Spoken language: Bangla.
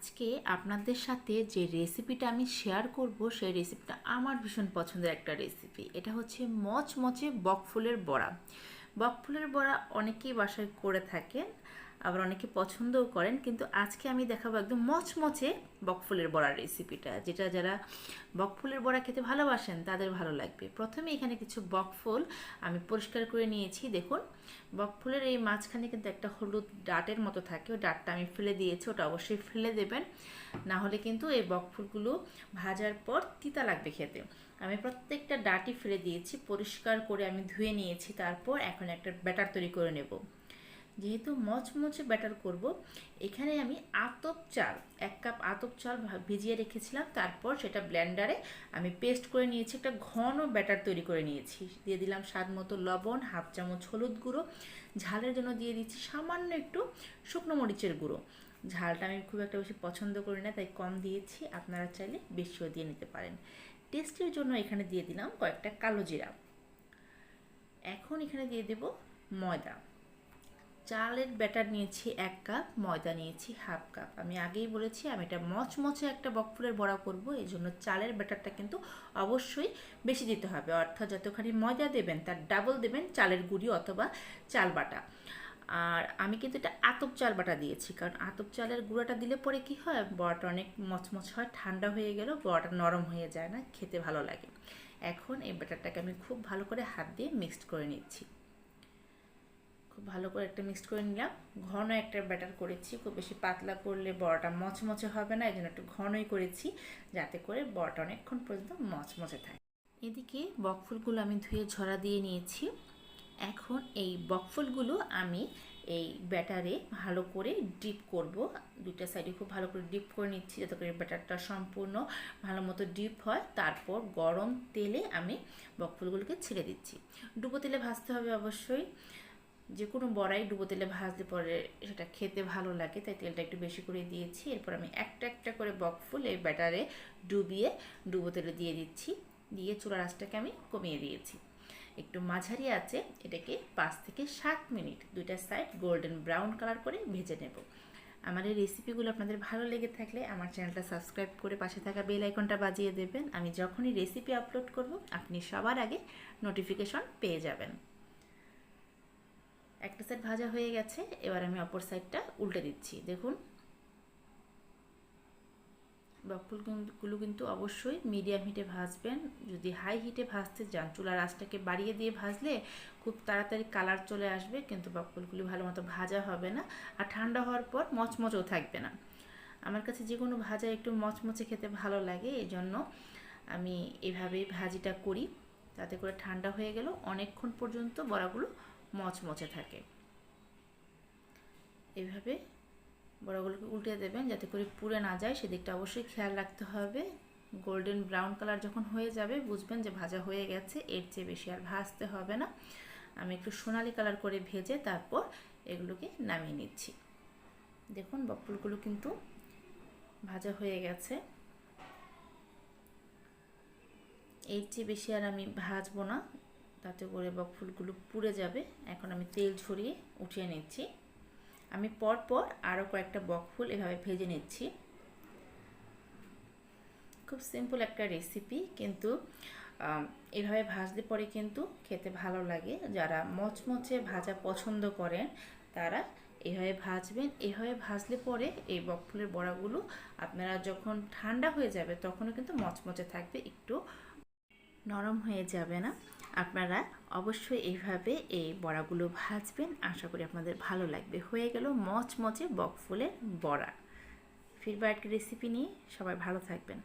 আজকে আপনাদের সাথে যে রেসিপিটা আমি শেয়ার করব, সেই রেসিপিটা আমার ভীষণ পছন্দের একটা রেসিপি এটা হচ্ছে মচমচে বকফুলের বড়া। বকফুলের বড়া অনেকেই বাসায় করে থাকেন। আবার অনেকে পছন্দও করেন, কিন্তু আজকে আমি দেখাবো একদম মচমচে বকফুলের বড়ার রেসিপিটা যেটা যারা বকফুলের বড়া খেতে ভালোবাসেন তাদের ভালো লাগবে। প্রথমে এখানে কিছু বকফুল আমি পরিষ্কার করে নিয়েছি, দেখুন। বকফুলের এই মাঝখানে কিন্তু একটা হলুদ ডাটের মতো থাকে, ওই ডাটটা আমি ফেলে দিয়েছি, ওটা অবশ্যই ফেলে দেবেন। না হলে কিন্তু এই বকফুলগুলো ভাজার পর তিতা লাগবে খেতে। আমি প্রত্যেকটা ডাটি ফেলে দিয়েছি, পরিষ্কার করে আমি ধুয়ে নিয়েছি, তারপর এখন একটা ব্যাটার তৈরি করে নেব। যেহেতু মচমচে ব্যাটার করব, এখানে আমি আতপ চাল, এক কাপ আতপ চাল ভিজিয়ে রেখেছিলাম। তারপর সেটা ব্লেন্ডারে আমি পেস্ট করে নিয়েছি, একটা ঘন ব্যাটার তৈরি করে নিয়েছি। দিয়ে দিলাম স্বাদ মতো লবণ, হাফ চামচ হলুদ গুঁড়ো। ঝালের জন্য দিয়ে দিচ্ছি সামান্য একটু শুকনো মরিচের গুঁড়ো। ঝালটা আমি খুব একটা বেশি পছন্দ করি না, তাই কম দিয়েছি। আপনারা চাইলে বেশিও দিয়ে নিতে পারেন। টেস্টের জন্য এখানে দিয়ে দিলাম কয়েকটা কালো জিরা। এখন এখানে দিয়ে দেব ময়দা। চালের ব্যাটার নিয়েছি এক কাপ, ময়দা নিয়েছি হাফ কাপ। আমি আগেই বলেছি, আমি এটা মচমচে একটা বকফুলের বড়া করব, এই জন্য চালের ব্যাটারটা কিন্তু অবশ্যই বেশি দিতে হবে। অর্থাৎ যতখানি ময়দা দেবেন, তার ডাবল দেবেন চালের গুঁড়ি অথবা চাল বাটা। আর আমি কিন্তু এটা আতপ চাল বাটা দিয়েছি, কারণ আতপ চালের গুঁড়োটা দিলে পরে কি হয়, বড়াটা অনেক মচমচ হয়, ঠান্ডা হয়ে গেলেও বড়াটা নরম হয়ে যায় না, খেতে ভালো লাগে। এখন এই ব্যাটারটাকে আমি খুব ভালো করে হাত দিয়ে মিক্সড করে নিচ্ছি। খুব ভালো করে একটা মিক্সড করে নিলাম। ঘন একটা ব্যাটার করেছি, খুব বেশি পাতলা করলে বড়াটা মচমচে হবে না এই জন্য একটু ঘনই করেছি যাতে করে বড়াটা অনেকক্ষণ পর্যন্ত মচমচে থাকে। এদিকে বকফুলগুলো আমি ধুয়ে ঝরা দিয়ে নিয়েছি। এখন এই বকফুলগুলো আমি এই ব্যাটারে ভালো করে ডিপ করব। দুইটা সাইডে খুব ভালো করে ডিপ করে নিচ্ছি যাতে করে ব্যাটারটা সম্পূর্ণ ভালো মতো ডিপ হয়। তারপর গরম তেলে আমি বকফুলগুলোকে ছেড়ে দিচ্ছি। ডুবো তেলে ভাজতে হবে অবশ্যই। যে কোনো বড়াই ডুবো তেলে ভাজলে পরে সেটা খেতে ভালো লাগে, তাই তেলটা একটু বেশি করে দিয়েছি। এরপর আমি একটা একটা করে বকফুল এই ব্যাটারে ডুবিয়ে ডুবো তেলে দিয়ে দিচ্ছি। দিয়ে চুলার আঁচটাকে আমি কমিয়ে দিয়েছি। একটু মাঝারি আছে, এটাকে পাঁচ থেকে সাত মিনিট দুইটা সাইড গোল্ডেন ব্রাউন কালার করে ভেজে নেব। আমার এই রেসিপিগুলো আপনাদের ভালো লেগে থাকলে আমার চ্যানেলটা সাবস্ক্রাইব করে পাশে থাকা বেল আইকনটা বাজিয়ে দেবেন। আমি যখনই রেসিপি আপলোড করব, আপনি সবার আগে নোটিফিকেশন পেয়ে যাবেন। একটা সাইড ভাজা হয়ে গেছে, এবার আমি অপর সাইডটা উল্টে দিচ্ছি। দেখুন। বকফুলগুলো কিন্তু অবশ্যই মিডিয়াম হিটে ভাজবেন। যদি হাই হিটে ভাজতে যান চুলার আঁচটাকে বাড়িয়ে দিয়ে ভাজলে খুব তাড়াতাড়ি কালার চলে আসবে, কিন্তু বকফুলগুলি ভালো মতো ভাজা হবে না আর ঠান্ডা হওয়ার পর মচমচও থাকবে না। আমার কাছে যে কোনো ভাজা একটু মচমচে খেতে ভালো লাগে এই জন্য আমি এভাবেই ভাজিটা করি। তাতে করে ঠান্ডা হয়ে গেল অনেকক্ষণ পর্যন্ত বড়াগুলো মচমচে থাকে। এভাবে বড়াগুলোকে উল্টে দেবেন যাতে করে পুড়ে না যায়। সেদিকটা অবশ্যই খেয়াল রাখতে হবে। গোল্ডেন ব্রাউন কালার যখন হয়ে যাবে, বুঝবেন যে ভাজা হয়ে গেছে, এর চেয়ে বেশি আর ভাজতে হবে না। আমি একটু সোনালি কালার করে ভেজে তারপর এগুলোকে নামিয়ে নিচ্ছি। দেখুন বকফুলগুলো কিন্তু ভাজা হয়ে গেছে। এর চেয়ে বেশি আর আমি ভাজবো না। তাতে করে বকফুলগুলো পুড়ে যাবে। এখন আমি তেল ঝরিয়ে উঠিয়ে নিচ্ছি। আমি পরপর আরও কয়েকটা বকফুল এভাবে ভেজে নিচ্ছি। খুব সিম্পল একটা রেসিপি কিন্তু এভাবে ভাজলে পরে কিন্তু খেতে ভালো লাগে। যারা মচমচে ভাজা পছন্দ করেন, তারা এভাবে ভাজবেন। এভাবে ভাজলে পরে এই বকফুলের বড়াগুলো আপনারা যখন ঠান্ডা হয়ে যাবে, তখনও কিন্তু মচমচে থাকবে, একটু নরম হয়ে যাবে না। আপনারা অবশ্যই এইভাবে এই বড়াগুলো ভাজবেন। আশা করি আপনাদের ভালো লাগবে। হয়ে গেল মচমচে বকফুলের বড়া। ফিরবার রেসিপি নিয়ে সবাই ভালো থাকবেন।